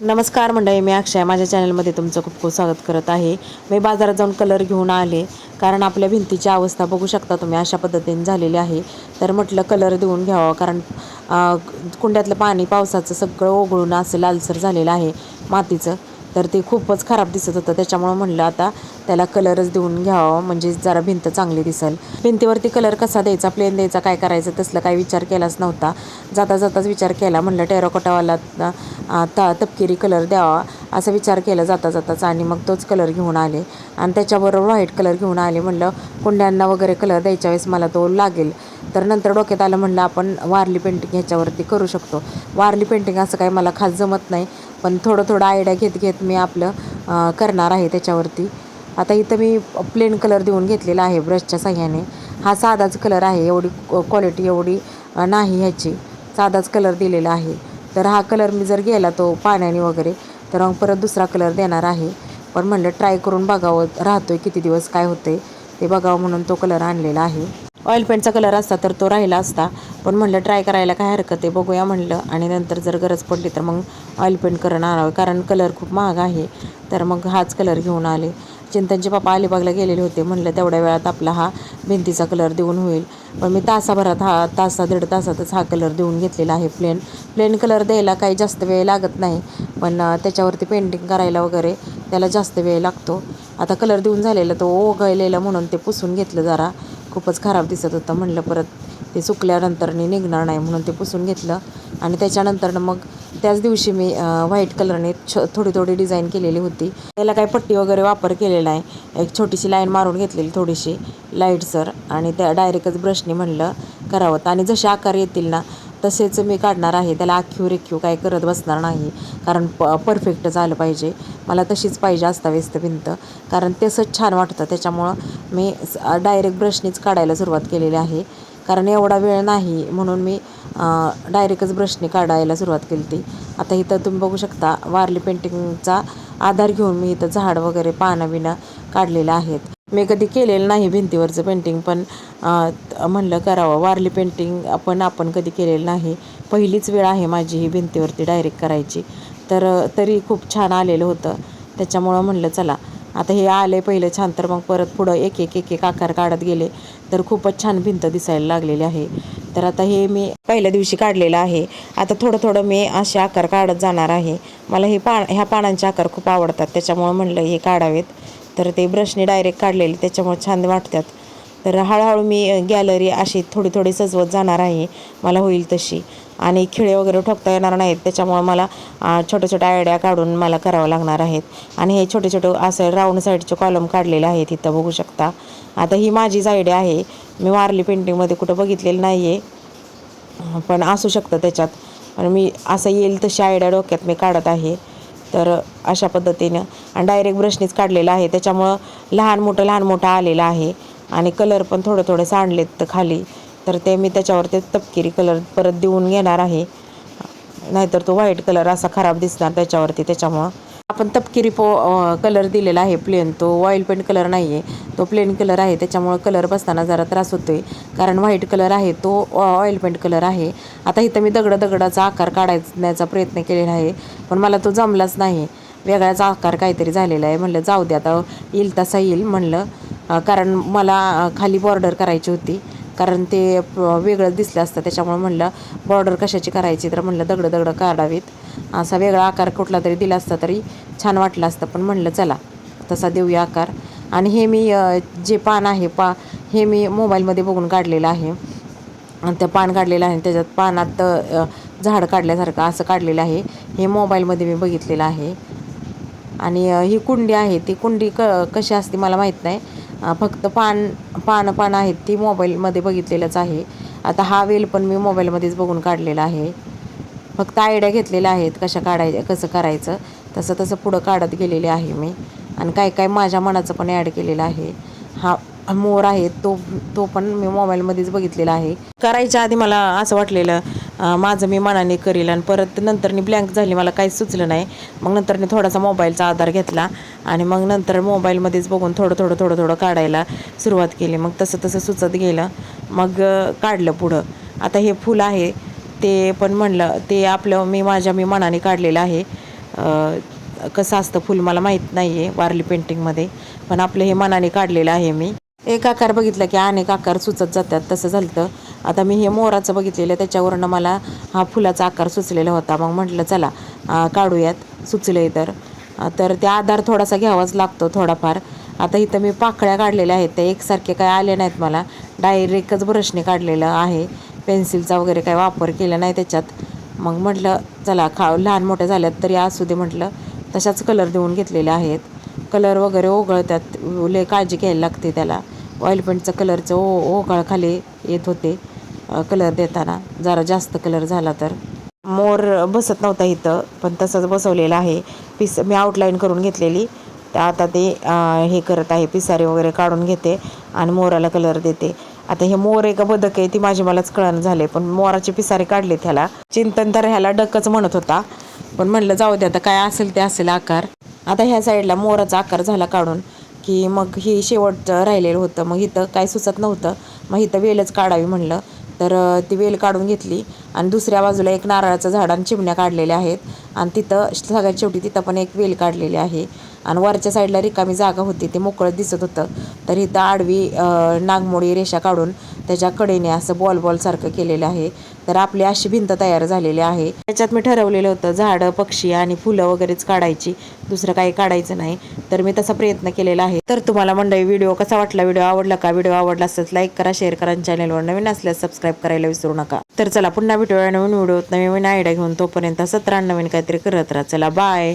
नमस्कार मंडळी मी अक्षय. माझ्या चॅनलमध्ये तुमचं खूप खूप स्वागत करत आहे. मी बाजारात जाऊन कलर घेऊन आले. कारण आपल्या भिंतीची अवस्था बघू शकता तुम्ही अशा पद्धतीने झालेली आहे. तर म्हटलं कलर देऊन घ्यावा. कारण कुंड्यातलं पाणी पावसाचं सगळं ओघळून असं लालसर झालेलं आहे मातीचं. तर ते खूपच खराब दिसत होतं. त्याच्यामुळं म्हणलं आता त्याला कलरच देऊन घ्यावा. म्हणजे जरा भिंत चांगली दिसेल. भिंतीवरती कलर कसा द्यायचा? प्लेन द्यायचा? काय करायचं? तसलं काही विचार केलाच नव्हता. जाता जाताच विचार केला. म्हणलं टेरोकोटावाला आता त तपकिरी कलर द्यावा. असा विचार केला जाता जाताच. आणि मग तोच कलर घेऊन आले. आणि त्याच्याबरोबर व्हाईट कलर घेऊन आले. म्हणलं कुंड्यांना वगैरे कलर द्यायच्या वेळेस मला तो लागेल. तर नंतर डोक्यात आलं म्हणलं आपण वारली पेंटिंग ह्याच्यावरती करू शकतो. वारली पेंटिंग असं काही मला खास जमत नाही. पण थोडं थोडं आयडिया घेत घेत मी आपलं करणार आहे त्याच्यावरती. आता इथं मी प्लेन कलर देऊन घेतलेला आहे ब्रशच्या साह्याने. हा साधाच कलर आहे एवढी क्वालिटी एवढी नाही ह्याची. साधाच कलर दिलेला आहे. तर हा कलर मी जर गेला तो पाण्याने वगैरे तर मग परत दुसरा कलर देणार आहे. पण म्हणलं ट्राय करून बघावं राहतो आहे किती दिवस काय होते ते बघावं म्हणून तो कलर आणलेला आहे. ऑइल पेंटचा कलर असता तर तो राहिला असता. पण म्हणलं ट्राय करायला काय हरकत आहे? बघूया म्हणलं. आणि नंतर जर गरज पडली तर मग ऑइल पेंट करून आणावं कारण कलर खूप महाग आहे. तर मग हाच कलर घेऊन आले. चिंतनचे पप्पा अलिबागला गेलेले होते. म्हणलं तेवढ्या वेळात आपला हा भिंतीचा कलर देऊन होईल. पण मी तासाभरात हा तासा दीड तासातच हा कलर देऊन घेतलेला आहे प्लेन प्लेन कलर द्यायला काही जास्त वेळ लागत नाही. पण त्याच्यावरती पेंटिंग करायला वगैरे त्याला जास्त वेळ लागतो. आता कलर देऊन झालेला तो ओघळलेला म्हणून ते पुसून घेतलं जरा. खूपच खराब दिसत होतं. म्हणलं परत ते सुकल्यानंतरनी निघणार नाही म्हणून ते पुसून घेतलं. आणि त्याच्यानंतर मग त्याच दिवशी मी व्हाईट कलरने छ थोडी थोडी डिझाईन केलेली होती. त्याला काही पट्टी वगैरे वापर केलेला आहे. एक छोटीशी लाईन मारून घेतलेली थोडीशी लाईटसर आणि त्या डायरेक्टच ब्रशने म्हणलं करावं. आणि जसे आकार येतील ना तसेच मी काढणार आहे. त्याला आखीव रेखीव काय करत बसणार नाही. कारण प परफेक्ट झालं पाहिजे. मला तशीच पाहिजे अस्ताव्यस्त भिंत. कारण तसंच छान वाटतं. त्याच्यामुळं मी डायरेक्ट ब्रशनीच काढायला सुरुवात केलेली आहे. कारण एवढा वेळ नाही म्हणून मी डायरेक्टच ब्रशने काढायला सुरुवात केली ती आता इथं तुम्ही बघू शकता वारली पेंटिंगचा आधार घेऊन मी इथं झाड वगैरे पानं बिनं काढलेलं आहेत. मी कधी केलेलं नाही भिंतीवरचं पेंटिंग पण म्हणलं करावं. वारली पेंटिंग आपण आपण कधी केलेलं नाही. पहिलीच वेळ आहे माझी ही भिंतीवरती डायरेक्ट करायची. तर तरी खूप छान आलेलं होतं. त्याच्यामुळं म्हणलं चला. आता हे आले पहिलं छान तर मग परत पुढं एक एक एक एक आकार काढत गेले. तर खूपच छान भिंत दिसायला लागलेली आहे. तर आता हे मी पहिल्या दिवशी काढलेलं आहे. आता थोडं थोडं मी असे आकार काढत जाणार आहे. मला हे पा ह्या पानांचे आकार खूप आवडतात. त्याच्यामुळं म्हणलं हे काढावेत. तर ते ब्रशने डायरेक्ट काढलेले त्याच्यामुळे छान वाटतात. तर हळूहळू मी गॅलरी अशी थोडी थोडी सजवत जाणार आहे. मला होईल तशी. आणि खिळे वगैरे ठोकता येणार नाहीत त्याच्यामुळे मला छोट्या छोट्या आयडिया काढून मला करावं लागणार आहेत. आणि हे छोटे छोटे असं राऊंड साईडचे कॉलम काढलेले आहेत इथं बघू शकता. आता ही माझीच आयडिया आहे. मी वारली पेंटिंगमध्ये कुठं बघितलेलं नाही आहे पण असू शकतं त्याच्यात. पण मी असं येईल तशी आयडिया डोक्यात मी काढत आहे. तर अशा पद्धतीनं आणि डायरेक्ट ब्रशनीच काढलेलं आहे. त्याच्यामुळं लहान मोठं लहान मोठं आलेलं आहे. आणि कलर पण थोडं थोडे सांडलेत तर खाली. तर ते मी त्याच्यावरती तपकिरी कलर परत देऊन घेणार आहे. नाहीतर तो व्हाईट कलर असा खराब दिसणार त्याच्यावरती. त्याच्यामुळं आपण तपकिरी पो कलर दिलेला आहे प्लेन तो ऑइल पेंट कलर नाही आहे तो प्लेन कलर आहे. त्याच्यामुळं कलर बसताना जरा त्रास होतो आहे कारण व्हाईट कलर आहे. तो ऑइल पेंट कलर आहे. आता इथं मी दगड दगडाचा आकार काढण्याचा प्रयत्न केलेला आहे. पण मला तो जमलाच नाही. वेगळाच आकार काहीतरी झालेला आहे. म्हणलं जाऊ दे आता येईल तसा येईल म्हणलं. कारण मला खाली बॉर्डर करायची होती. कारण ते प- वेगळंच दिसलं असतं. त्याच्यामुळे म्हणलं बॉर्डर कशाची करायची? तर म्हणलं दगडं दगडं काढावीत. असा वेगळा आकार कुठला तरी दिला असता तरी छान वाटलं असतं. पण म्हणलं चला तसा देऊया आकार. आणि हे मी जे पान आहे पा हे मी मोबाईलमध्ये बघून काढलेलं आहे. आणि ते पान काढलेलं आहे. त्याच्यात पानात झाड काढल्यासारखं असं काढलेलं आहे. हे मोबाईलमध्ये मी बघितलेलं आहे. आणि ही कुंडी आहे. ती कुंडी क कशी असते मला माहीत नाही. फक्त पान पानं पानं आहेत ती मोबाईलमध्ये बघितलेलंच आहे. आता हा वेल पण मी मोबाईलमध्येच बघून काढलेला आहे. फक्त आयडिया घेतलेल्या आहेत कशा काढाय कसं करायचं. तसं तसं पुढं काढत गेलेले आहे मी. आणि काय काय माझ्या मनाचं पण ॲड केलेलं आहे. हा मोर आहे तो तो पण मी मोबाईलमध्येच बघितलेला आहे. करायच्या आधी मला असं वाटलेलं माझं मी मनाने करील आणि परत नंतरनी ब्लँक झाली मला काही सुचलं नाही. मग नंतरनी थोडासा मोबाईलचा आधार घेतला आणि मग नंतर मोबाईलमध्येच बघून थोडं थोडं थोडं थोडं काढायला सुरुवात केली. मग तसं तसं सुचत गेलं. मग काढलं पुढं. आता हे फुल आहे. ते पण म्हणलं ते आपलं मी माझ्या मी मनाने काढलेलं आहे. कसं असतं फुल मला माहीत नाही आहे वारली पेंटिंगमध्ये पण आपलं हे मनाने काढलेलं आहे मी. एक आकार बघितला की अनेक आकार सुचत जातात. तसं झालं आता मी हे मोराचं बघितलेलं त्याच्यावरनं मला हा फुलाचा आकार सुचलेला होता. मग म्हटलं चला काढूयात सुचले तर. तर त्या आधार थोडासा घ्यावाच लागतो थोडाफार. आता इथं मी पाकळ्या काढलेल्या आहेत त्या एकसारखे काय आले नाहीत मला. डायरेक्टच ब्रशने काढलेलं आहे. पेन्सिलचा वगैरे काय वापर केला नाही त्याच्यात. मग म्हटलं चला खा लहान मोठ्या झाल्यात तरी असू दे म्हटलं. तशाच कलर देऊन घेतलेले आहेत. कलर वगैरे ओघळतात लय काळजी घ्यायला लागते त्याला. ऑइल पेंटचं कलरचं ओ ओघळ खाली येत होते. कलर देताना. जरा जास्त कलर झाला तर. मोर बसत नव्हता इथं पण तसंच बसवलेलं आहे. पिस मी आउटलाईन करून घेतलेली. तर आता ते हे करत आहे पिसारे वगैरे काढून घेते आणि मोराला कलर देते. आता हे मोर एका बदक आहे ती माझी मलाच कळण झाले पण मोराचे पिसारे काढले त्याला चिंतन तर ह्याला डकच म्हणत होता पण म्हणलं जाऊ दे आता काय असेल ते असेल आकार. आता ह्या साईडला मोराचा आकार झाला काढून की मग हे शेवटचं राहिलेलं होतं. मग इथं काय सुचत नव्हतं. मग इथं वेलच काढावी म्हणलं. तर ती वेल काढून घेतली. आणि दुसऱ्या बाजूला एक नारळाचं झाड आणि चिमण्या काढलेल्या आहेत. आणि तिथं सगळ्यात शेवटी तिथं पण एक वेल काढलेली आहे. आणि वरच्या साईडला रिकामी जागा होती ते मोकळं दिसत होतं. तर इथं आडवी नागमोडी रेषा काढून त्याच्या कडेने असं बॉल बॉल सारखं केलेलं आहे. तर आपली अशी भिंत तयार झालेली आहे. त्याच्यात मी ठरवलेलं होतं झाडं पक्षी आणि फुलं वगैरेच काढायची. दुसरं काही काढायचं नाही. तर मी तसा प्रयत्न केलेला आहे. तर तुम्हाला मंडळी व्हिडिओ कसा वाटला? व्हिडिओ आवडला का? व्हिडिओ आवडला असल्यास लाईक करा शेअर करा चॅनेलवर चॅनलवर नवीन असल्यास सबस्क्राईब करायला विसरू नका. तर चला पुन्हा भेटूया नवीन व्हिडिओत नवीन आयडिया घेऊन तोपर्यंत सतरा नवीन काहीतरी करत राहा. चला बाय